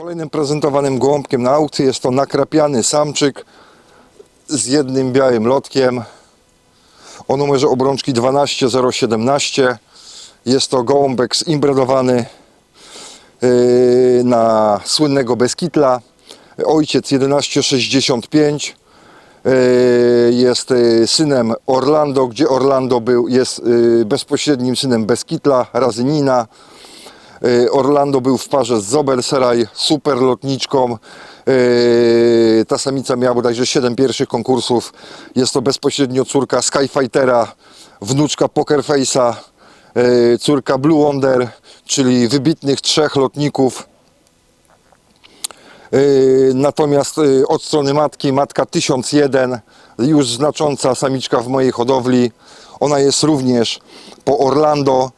Kolejnym prezentowanym gołąbkiem na aukcji jest to nakrapiany samczyk z jednym białym lotkiem o numerze obrączki 12017. Jest to gołąbek zimbredowany yy, na słynnego Beskitla. Ojciec 1165 yy, jest yy, synem Orlando, gdzie Orlando był, jest bezpośrednim synem Beskitla, Razynina. Yy, Orlando był w parze z Zobelseraj, super lotniczką. Yy, Ta samica miała bodajże 7 pierwszych konkursów. Jest to bezpośrednio córka Skyfightera, wnuczka Pokerface'a, yy, córka Blue Wonder, czyli wybitnych trzech lotników. Natomiast od strony matki, matka 1001, już znacząca samiczka w mojej hodowli. Ona jest również po Orlando.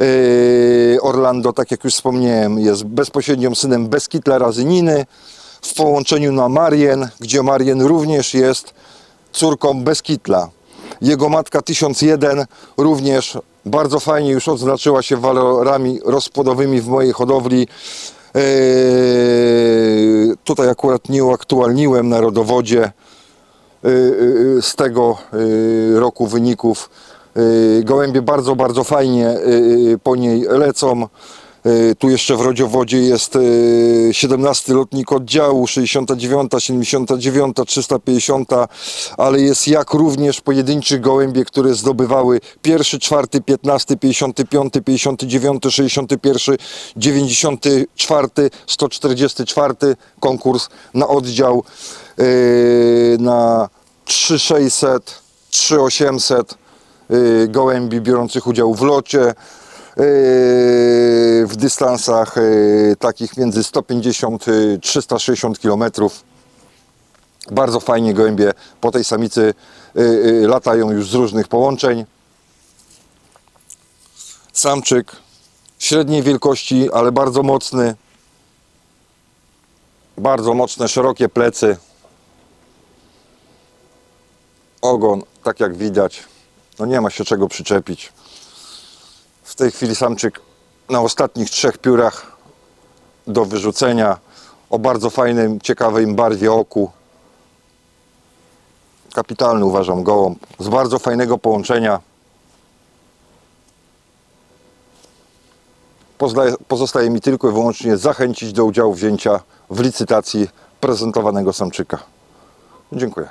Yy, Orlando, tak jak już wspomniałem, jest bezpośrednią synem Beskitla Razyniny w połączeniu na Marien, gdzie Marien również jest córką Beskitla. Jego matka 1001 również bardzo fajnie już odznaczyła się walorami rozpłodowymi w mojej hodowli. Yy, tutaj akurat nie uaktualniłem na rodowodzie yy, z tego roku wyników. Yy, Gołębie bardzo, bardzo fajnie yy, po niej lecą. Tu jeszcze w rodziowodzie jest yy, 17 lotnik oddziału, 69, 79, 350, ale jest jak również pojedynczych gołębie, które zdobywały pierwszy, czwarty, 15, 55, 59, 61, 94, 144 konkurs na oddział na 3600, 3800 yy, gołębi biorących udział w locie yy, w dystansach yy, takich między 150 i 360 km. Bardzo fajnie gołębie po tej samicy latają już z różnych połączeń. Samczyk średniej wielkości, ale bardzo mocny. Bardzo mocne, szerokie plecy. Ogon, tak jak widać, no nie ma się czego przyczepić. W tej chwili samczyk na ostatnich trzech piórach do wyrzucenia o bardzo fajnym, ciekawej barwie oku. Kapitalny uważam gołąb, z bardzo fajnego połączenia. Pozostaje mi tylko i wyłącznie zachęcić do udziału wzięcia w licytacji prezentowanego samczyka. Dziękuję.